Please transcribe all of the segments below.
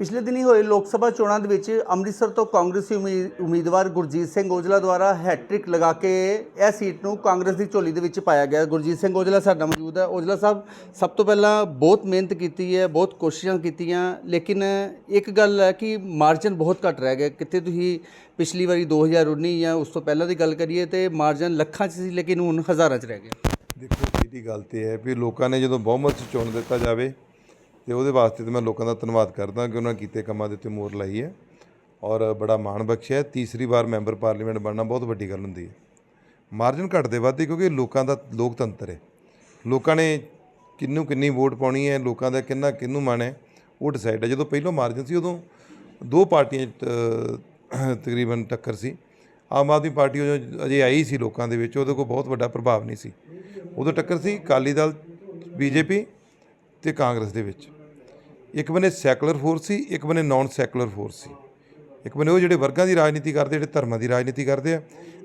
ਪਿਛਲੇ ਦਿਨੀ ਹੋਏ ਲੋਕ ਸਭਾ ਚੋਣਾਂ ਦੇ ਵਿੱਚ ਅੰਮ੍ਰਿਤਸਰ ਤੋਂ ਕਾਂਗਰਸੀ ਉਮੀ- ਉਮੀਦਵਾਰ ਗੁਰਜੀਤ ਸਿੰਘ ਔਜਲਾ ਦੁਆਰਾ ਹੈਟ੍ਰਿਕ ਲਗਾ ਕੇ ਇਹ ਸੀਟ ਨੂੰ ਕਾਂਗਰਸ ਦੀ ਝੋਲੀ ਦੇ ਵਿੱਚ ਪਾਇਆ ਗਿਆ। ਗੁਰਜੀਤ ਸਿੰਘ ਔਜਲਾ ਸਾਡਾ ਮੌਜੂਦ ਹੈ। ਔਜਲਾ ਸਾਹਿਬ, ਸਭ ਤੋਂ ਪਹਿਲਾਂ ਬਹੁਤ ਮਿਹਨਤ ਕੀਤੀ ਹੈ, ਬਹੁਤ ਕੋਸ਼ਿਸ਼ਾਂ ਕੀਤੀਆਂ, ਲੇਕਿਨ ਇੱਕ ਗੱਲ ਹੈ ਕਿ ਮਾਰਜਨ ਬਹੁਤ ਘੱਟ ਰਹਿ ਗਿਆ ਕਿਤੇ ਤੁਸੀਂ ਪਿਛਲੀ ਵਾਰੀ 2019 ਜਾਂ ਉਸ ਤੋਂ ਪਹਿਲਾਂ ਦੀ ਗੱਲ ਕਰੀਏ ਤੇ ਮਾਰਜਨ ਲੱਖਾਂ 'ਚ ਸੀ, ਲੇਕਿਨ ਹੁਣ ਹਜ਼ਾਰਾਂ 'ਚ ਰਹਿ ਗਿਆ ਦੇਖੋ, ਇਹਦੀ ਗੱਲ ਤੇ ਹੈ ਵੀ ਲੋਕਾਂ ਨੇ ਜਦੋਂ ਬਹੁਮਤ 'ਚ ਚੁਣ ਦਿੱਤਾ ਜਾਵੇ ਤੇ ਉਹਦੇ ਵਾਸਤੇ ਤੇ ਮੈਂ ਲੋਕਾਂ ਦਾ ਧੰਨਵਾਦ ਕਰਦਾ ਕਿ ਉਹਨਾਂ ਕੀਤੇ ਕੰਮਾਂ ਦੇ ਉੱਤੇ ਮੋਹਰ ਲਾਈ ਹੈ ਔਰ ਬੜਾ ਮਾਣ ਬਖਸ਼ਿਆ ਤੀਸਰੀ ਵਾਰ ਮੈਂਬਰ ਪਾਰਲੀਮੈਂਟ ਬਣਨਾ ਬਹੁਤ ਵੱਡੀ ਗੱਲ ਹੁੰਦੀ ਹੈ। ਮਾਰਜਨ ਘਟਦੇ ਵੱਧਦੇ ਕਿਉਂਕਿ ਲੋਕਾਂ ਦਾ ਲੋਕਤੰਤਰ ਹੈ। ਲੋਕਾਂ ਨੇ ਕਿੰਨੂੰ ਕਿੰਨੀ ਵੋਟ ਪਾਉਣੀ ਹੈ ਲੋਕਾਂ ਦਾ ਕਿੰਨਾ ਕਿੰਨੂੰ ਮਨ ਹੈ ਉਹ ਡਿਸਾਈਡ ਹੈ। ਜਦੋਂ ਪਹਿਲੋਂ ਮਾਰਜਨ ਸੀ ਉਦੋਂ ਦੋ ਪਾਰਟੀਆਂ 'ਚ, ਤਕਰੀਬਨ ਟੱਕਰ ਸੀ। ਆਮ ਆਦਮੀ ਪਾਰਟੀ ਉਦੋਂ ਅਜੇ ਆਈ ਸੀ ਲੋਕਾਂ ਦੇ ਵਿੱਚ ਉਹਦੇ ਕੋਲ ਬਹੁਤ ਵੱਡਾ ਪ੍ਰਭਾਵ ਨਹੀਂ ਸੀ। ਉਦੋਂ ਟੱਕਰ ਸੀ ਅਕਾਲੀ ਦਲ ਬੀਜੇਪੀ ਤੇ ਕਾਂਗਰਸ ਦੇ ਵਿੱਚ। ਇੱਕ ਬੰਨੇ ਸੈਕੂਲਰ ਫੋਰਸ ਸੀ, ਇੱਕ ਬੰਨੇ ਨਾਨ ਸੈਕੂਲਰ ਫੋਰਸ ਸੀ। ਇੱਕ ਬੰਨੇ ਉਹ ਜਿਹੜੇ ਵਰਗਾਂ ਦੀ ਰਾਜਨੀਤੀ ਕਰਦੇ, ਜਿਹੜੇ ਧਰਮਾਂ ਦੀ ਰਾਜਨੀਤੀ ਕਰਦੇ ਆ,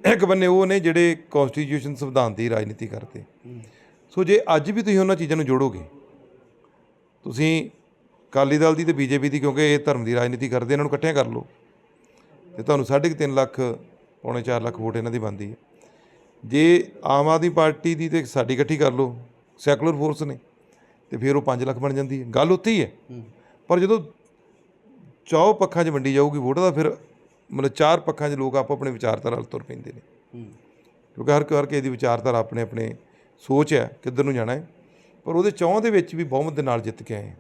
ਇੱਕ ਬੰਨੇ ਉਹ ਨੇ ਜਿਹੜੇ ਕਨਸਟੀਟਿਊਸ਼ਨ ਸੰਵਿਧਾਨ ਦੀ ਰਾਜਨੀਤੀ ਕਰਦੇ। ਸੋ ਜੇ ਅੱਜ ਵੀ ਤੁਸੀਂ ਉਹਨਾਂ ਚੀਜ਼ਾਂ ਨੂੰ ਜੋੜੋਗੇ, ਤੁਸੀਂ ਅਕਾਲੀ ਦਲ ਦੀ ਤੇ ਬੀਜੇਪੀ ਦੀ, ਕਿਉਂਕਿ ਇਹ ਧਰਮ ਦੀ ਰਾਜਨੀਤੀ ਕਰਦੇ, ਇਹਨਾਂ ਨੂੰ ਇਕੱਠਿਆਂ ਕਰ ਲਓ, ਤੇ ਤੁਹਾਨੂੰ 3.5 ਲੱਖ, ਪੌਣੇ 4 ਲੱਖ ਵੋਟ ਇਹਨਾਂ ਦੀ ਬਣਦੀ ਹੈ। ਜੇ ਆਮ ਆਦਮੀ ਪਾਰਟੀ ਦੀ ਤੇ ਸਾਡੀ ਇਕੱਠੀ ਕਰ ਲਓ ਸੈਕੂਲਰ ਫੋਰਸ ਨੇ। ਤੇ ਫਿਰ ਉਹ 5 ਲੱਖ ਬਣ ਜਾਂਦੀ ਹੈ। ਗੱਲ ਉੱਥੇ ਹੀ ਹੈ। ਪਰ ਜਦੋਂ ਚੌ ਪੱਖਾਂ 'ਚ ਵੰਡੀ ਜਾਊਗੀ ਵੋਟ ਦਾ ਫਿਰ ਮਤਲਬ ਚਾਰ ਪੱਖਾਂ 'ਚ ਲੋਕ ਆਪੋ ਆਪਣੇ ਵਿਚਾਰਧਾਰਾ ਵੱਲ ਤੁਰ ਪੈਂਦੇ ਨੇ। ਕਿਉਂਕਿ ਹਰ ਹਰ ਕਿਸੇ ਦੀ ਵਿਚਾਰਧਾਰਾ ਆਪਣੇ ਆਪਣੇ ਸੋਚ ਹੈ, ਕਿੱਧਰ ਨੂੰ ਜਾਣਾ ਹੈ। ਪਰ ਉਹਦੇ ਚੌਂ ਦੇ ਵਿੱਚ ਵੀ ਬਹੁਮਤ ਦੇ ਨਾਲ ਜਿੱਤ ਕੇ ਆਏ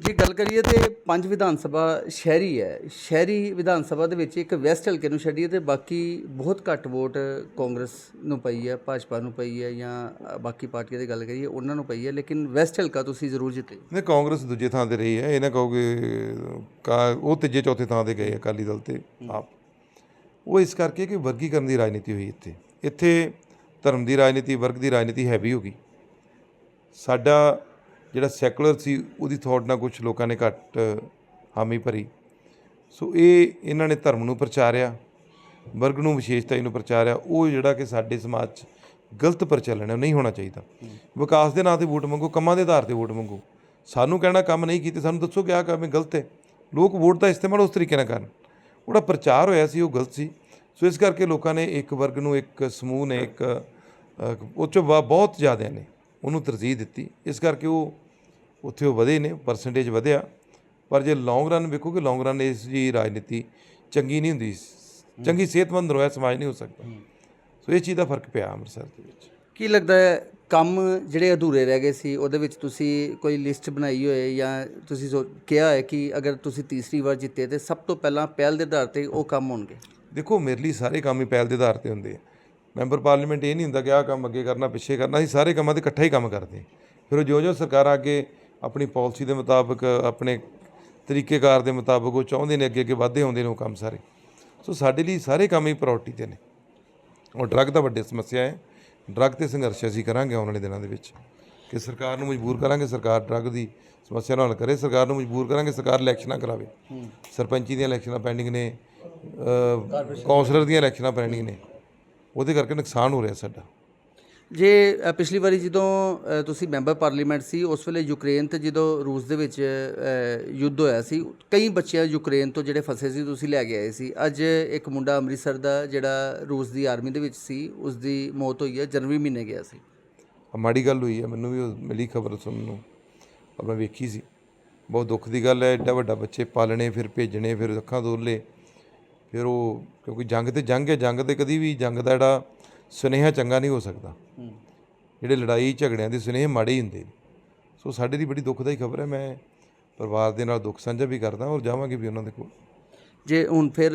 ਜੇ ਗੱਲ ਕਰੀਏ ਤੇ ਪੰਜ ਵਿਧਾਨ ਸਭਾ ਸ਼ਹਿਰੀ ਹੈ ਸ਼ਹਿਰੀ ਵਿਧਾਨ ਸਭਾ ਦੇ ਵਿੱਚ ਇੱਕ ਵੈਸਟ ਹਲਕੇ ਨੂੰ ਛੱਡੀਏ ਤੇ ਬਾਕੀ ਬਹੁਤ ਘੱਟ ਵੋਟ ਕਾਂਗਰਸ ਨੂੰ ਪਈ ਹੈ ਭਾਜਪਾ ਨੂੰ ਪਈ ਹੈ ਜਾਂ ਬਾਕੀ ਪਾਰਟੀਆਂ ਦੀ ਗੱਲ ਕਰੀਏ ਉਹਨਾਂ ਨੂੰ ਪਈ ਹੈ ਲੇਕਿਨ ਵੈਸਟ ਹਲਕਾ ਤੁਸੀਂ ਜ਼ਰੂਰ ਜਿੱਤੇ। ਨੇ ਕਾਂਗਰਸ ਦੂਜੇ ਥਾਂ ਤੇ ਰਹੀ ਹੈ ਇਹ ਨਾ ਕਹੋਗੇ ਉਹ ਤੀਜੇ ਚੌਥੇ ਥਾਂ ਤੇ ਗਏ ਅਕਾਲੀ ਦਲ ਤੇ ਆਪ। ਉਹ ਇਸ ਕਰਕੇ ਕਿ ਵਰਗੀਕਰਨ ਦੀ ਰਾਜਨੀਤੀ ਹੋਈ ਇੱਥੇ। ਇੱਥੇ ਧਰਮ ਦੀ ਰਾਜਨੀਤੀ ਵਰਗ ਦੀ ਰਾਜਨੀਤੀ ਹੈਵੀ ਹੋ ਗਈ। ਸਾਡਾ ਜਿਹੜਾ ਸੈਕੂਲਰ ਸੀ, ਉਹਦੀ ਥੋੜ ਨਾਲ ਕੁਝ ਲੋਕਾਂ ਨੇ ਘੱਟ ਹਾਮੀ ਭਰੀ। ਸੋ ਇਹ ਇਹਨਾਂ ਨੇ ਧਰਮ ਨੂੰ ਪ੍ਰਚਾਰਿਆ, ਵਰਗ ਨੂੰ ਵਿਸ਼ੇਸ਼ਤਾ ਨੂੰ ਪ੍ਰਚਾਰਿਆ। ਉਹ ਜਿਹੜਾ ਕਿ ਸਾਡੇ ਸਮਾਜ 'ਚ ਗਲਤ ਪ੍ਰਚਲਨ ਹੈ, ਉਹ ਨਹੀਂ ਹੋਣਾ ਚਾਹੀਦਾ। ਵਿਕਾਸ ਦੇ ਨਾਂ ਤੇ ਵੋਟ ਮੰਗੋ, ਕੰਮਾਂ ਦੇ ਆਧਾਰ ਤੇ ਵੋਟ ਮੰਗੋ। ਸਾਨੂੰ ਕਹਿਣਾ ਕੰਮ ਨਹੀਂ ਕੀਤੇ, ਸਾਨੂੰ ਦੱਸੋ ਕਿ ਆਹ ਕੰਮ ਇਹ ਗਲਤ ਹੈ। ਲੋਕ ਵੋਟ ਦਾ ਇਸਤੇਮਾਲ ਉਸ ਤਰੀਕੇ ਨਾਲ ਕਰਨ। ਉਹਦਾ ਪ੍ਰਚਾਰ ਹੋਇਆ ਸੀ, ਉਹ ਗਲਤ ਸੀ। ਸੋ ਇਸ ਕਰਕੇ ਲੋਕਾਂ ਨੇ ਇੱਕ ਵਰਗ ਨੂੰ ਇੱਕ ਸਮੂਹ ਨੇ, ਇੱਕ ਉਹ 'ਚੋਂ ਬ- ਬਹੁਤ ਜ਼ਿਆਦਾ ਨੇ। ਉਹਨੂੰ ਤਰਜੀਹ ਦਿੱਤੀ। ਇਸ ਕਰਕੇ ਉਹ ਉੱਥੇ ਉਹ ਵਧੇ ਨੇ ਪਰਸੈਂਟੇਜ ਵਧਿਆ। ਪਰ ਜੇ ਲੌਂਗ ਰਨ ਵੇਖੋਗੇ ਲੌਂਗ ਰਨ ਇਸ ਦੀ ਰਾਜਨੀਤੀ ਚੰਗੀ ਨਹੀਂ ਹੁੰਦੀ। ਚੰਗੀ ਸਿਹਤਮੰਦ ਰੋਇਆ ਸਮਾਜ ਨਹੀਂ ਹੋ ਸਕਦਾ। ਸੋ ਇਹ ਚੀਜ਼ ਦਾ ਫ਼ਰਕ ਪਿਆ ਅੰਮ੍ਰਿਤਸਰ ਦੇ ਵਿੱਚ। ਕੀ ਲੱਗਦਾ ਹੈ ਕੰਮ ਜਿਹੜੇ ਅਧੂਰੇ ਰਹਿ ਗਏ ਸੀ ਉਹਦੇ ਵਿੱਚ ਤੁਸੀਂ ਕੋਈ ਲਿਸਟ ਬਣਾਈ ਹੋਏ ਜਾਂ ਤੁਸੀਂ ਸੋ ਕਿਹਾ ਹੈ ਕਿ ਅਗਰ ਤੁਸੀਂ ਤੀਸਰੀ ਵਾਰ ਜਿੱਤੇ ਤੇ ਸਭ ਤੋਂ ਪਹਿਲਾਂ ਪਹਿਲ ਦੇ ਆਧਾਰ ਤੇ ਉਹ ਕੰਮ ਹੋਣਗੇ? ਦੇਖੋ ਮੇਰੇ ਲਈ ਸਾਰੇ ਕੰਮ ਹੀ ਪਹਿਲ ਦੇ ਆਧਾਰ ਤੇ ਹੁੰਦੇ ਆ। ਮੈਂਬਰ ਪਾਰਲੀਮੈਂਟ ਇਹ ਨਹੀਂ ਹੁੰਦਾ ਕਿ ਆਹ ਕੰਮ ਅੱਗੇ ਕਰਨਾ ਪਿੱਛੇ ਕਰਨਾ ਅਸੀਂ ਸਾਰੇ ਕੰਮਾਂ ਤੇ ਇਕੱਠਾ ਹੀ ਕੰਮ ਕਰਦੇ ਹਾਂ। ਫਿਰ ਉਹ ਜਿਉਂ ਜਿਉਂ ਸਰਕਾਰਾਂ ਅੱਗੇ ਆਪਣੀ ਪਾਲਿਸੀ ਦੇ ਮੁਤਾਬਕ ਆਪਣੇ ਤਰੀਕੇਕਾਰ ਦੇ ਮੁਤਾਬਕ ਉਹ ਚਾਹੁੰਦੇ ਨੇ ਅੱਗੇ ਅੱਗੇ ਵਧਦੇ ਆਉਂਦੇ ਨੇ ਉਹ ਕੰਮ ਸਾਰੇ। ਸੋ ਸਾਡੇ ਲਈ ਸਾਰੇ ਕੰਮ ਹੀ ਪ੍ਰਾਇੋਰਟੀ ਤੇ ਨੇ। ਔਰ ਡਰੱਗ ਤਾਂ ਵੱਡੀ ਸਮੱਸਿਆ ਹੈ। ਡਰੱਗ ਤੇ ਸੰਘਰਸ਼ ਅਸੀਂ ਕਰਾਂਗੇ ਆਉਣ ਵਾਲੇ ਦਿਨਾਂ ਦੇ ਵਿੱਚ। ਕਿ ਸਰਕਾਰ ਨੂੰ ਮਜਬੂਰ ਕਰਾਂਗੇ ਸਰਕਾਰ ਡਰੱਗ ਦੀ ਸਮੱਸਿਆ ਨਾਲ ਕਰੇ ਸਰਕਾਰ ਨੂੰ ਮਜਬੂਰ ਕਰਾਂਗੇ ਸਰਕਾਰ ਇਲੈਕਸ਼ਨਾਂ ਕਰਾਵੇ। ਸਰਪੰਚੀ ਦੀਆਂ ਇਲੈਕਸ਼ਨਾਂ ਪੈਂਡਿੰਗ ਨੇ ਅ, ਕੌਂਸਲਰ ਦੀਆਂ ਇਲੈਕਸ਼ਨਾਂ ਪੈਂਡਿੰਗ ਨੇ। ਉਹਦੇ ਕਰਕੇ ਨੁਕਸਾਨ ਹੋ ਰਿਹਾ ਸਾਡਾ। ਜੇ ਅ, ਪਿਛਲੀ ਵਾਰੀ ਜਦੋਂ ਅ, ਤੁਸੀਂ ਮੈਂਬਰ ਪਾਰਲੀਮੈਂਟ ਸੀ ਉਸ ਵੇਲੇ ਯੂਕਰੇਨ ਤੇ ਜਦੋਂ ਰੂਸ ਦੇ ਵਿੱਚ ਅ, ਯੁੱਧ ਹੋਇਆ ਸੀ ਕਈ ਬੱਚੇ ਯੂਕਰੇਨ ਤੋਂ ਜਿਹੜੇ ਫਸੇ ਸੀ ਤੁਸੀਂ ਲੈ ਕੇ ਆਏ ਸੀ। ਅੱਜ ਇੱਕ ਮੁੰਡਾ ਅੰਮ੍ਰਿਤਸਰ ਦਾ ਜਿਹੜਾ ਰੂਸ ਦੀ ਆਰਮੀ ਦੇ ਵਿੱਚ ਸੀ ਉਸ ਦੀ ਮੌਤ ਹੋਈ ਹੈ ਜਨਵਰੀ ਮਹੀਨੇ ਗਿਆ ਸੀ। ਆਹ ਮਾੜੀ ਗੱਲ ਹੋਈ ਹੈ ਮੈਨੂੰ ਵੀ ਉਹ ਮਿਲੀ ਖਬਰ ਸੁਣਨ ਨੂੰ। ਆਪਾਂ ਵੇਖੀ ਸੀ। ਬਹੁਤ ਦੁੱਖ ਦੀ ਗੱਲ ਹੈ ਐਡਾ ਵੱਡਾ ਬੱਚੇ ਪਾਲਣੇ ਫਿਰ ਭੇਜਣੇ ਫਿਰ ਅੱਖਾਂ ਦੋਲੇ ਫਿਰ ਉਹ ਕਿਉਂਕਿ ਜੰਗ ਤੇ ਜੰਗ ਹੈ ਜੰਗ ਤੇ ਕਦੀ ਵੀ ਜੰਗ ਦਾ ਜਿਹੜਾ ਸੁਨੇਹਾ ਚੰਗਾ ਨਹੀਂ ਹੋ ਸਕਦਾ। ਜਿਹੜੇ ਲੜਾਈ ਝਗੜਿਆਂ ਦੇ ਸੁਨੇਹੇ ਮਾੜੇ ਹੀ ਹੁੰਦੇ ਸੋ ਸਾਡੇ ਲਈ ਬੜੀ ਦੁੱਖਦਾਈ ਖਬਰ ਹੈ। ਮੈਂ ਪਰਿਵਾਰ ਦੇ ਨਾਲ ਦੁੱਖ ਸਾਂਝਾ ਵੀ ਕਰਦਾ ਔਰ ਜਾਵਾਂਗੇ ਵੀ ਉਹਨਾਂ ਦੇ ਕੋਲ। ਜੇ ਹੁਣ ਫਿਰ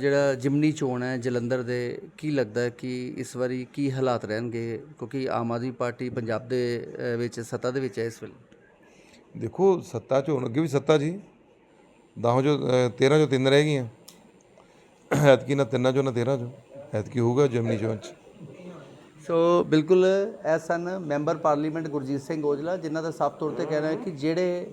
ਜਿਹੜਾ ਜਿਮਨੀ ਚੋਣ ਹੈ ਜਲੰਧਰ ਦੇ ਕੀ ਲੱਗਦਾ ਕਿ ਇਸ ਵਾਰੀ ਕੀ ਹਾਲਾਤ ਰਹਿਣਗੇ? ਕਿਉਂਕਿ ਆਮ ਆਦਮੀ ਪਾਰਟੀ ਪੰਜਾਬ ਦੇ ਵਿੱਚ ਸੱਤਾ ਦੇ ਵਿੱਚ ਹੈ ਇਸ ਵੇਲੇ। ਦੇਖੋ ਸੱਤਾ ਚ ਅੱਗੇ ਵੀ ਸੱਤਾ ਜੀ। ਦਹਾਂ ਚੋਂ 13 ਚੋਂ ਤਿੰਨ ਰਹਿ ਗਈਆਂ। ਐਤਕੀ ਨਾ ਤਿੰਨਾਂ ਚੋਂ ਨਾ 13 ਚੋਂ, ਐਤਕੀ ਹੋਊਗਾ ਜਮਨੀ ਚੋਣ ਚ ਸੋ ਬਿਲਕੁਲ ਇਹ ਸਨ ਮੈਂਬਰ ਪਾਰਲੀਮੈਂਟ ਗੁਰਜੀਤ ਸਿੰਘ ਔਜਲਾ, ਜਿਨ੍ਹਾਂ ਦਾ ਸਾਫ਼ ਤੌਰ ਤੇ ਕਹਿਣਾ ਹੈ ਕਿ ਜਿਹੜੇ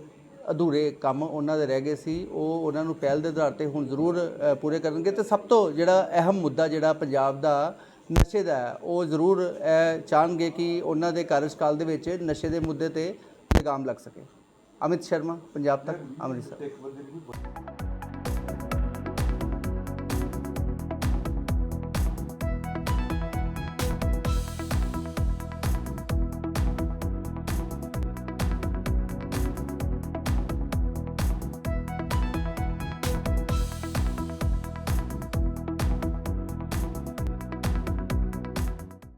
ਅਧੂਰੇ ਕੰਮ ਉਹਨਾਂ ਦੇ ਰਹਿ ਗਏ ਸੀ, ਉਹ ਉਹਨਾਂ ਨੂੰ ਪਹਿਲ ਦੇ ਆਧਾਰ ਤੇ ਹੁਣ ਜ਼ਰੂਰ ਪੂਰੇ ਕਰਨਗੇ ਤੇ ਸਭ ਤੋਂ ਜਿਹੜਾ ਅਹਿਮ ਮੁੱਦਾ ਜਿਹੜਾ ਪੰਜਾਬ ਦਾ ਨਸ਼ੇ ਦਾ ਹੈ, ਉਹ ਜ਼ਰੂਰ ਇਹ ਚਾਹਣਗੇ ਕਿ ਉਹਨਾਂ ਦੇ ਕਾਰਜਕਾਲ ਦੇ ਵਿੱਚ ਨਸ਼ੇ ਦੇ ਮੁੱਦੇ ਤੇ ਲਗਾਮ ਲੱਗ ਸਕੇ। ਅਮਿਤ ਸ਼ਰਮਾ, ਪੰਜਾਬ ਤੱਕ, ਅੰਮ੍ਰਿਤਸਰ।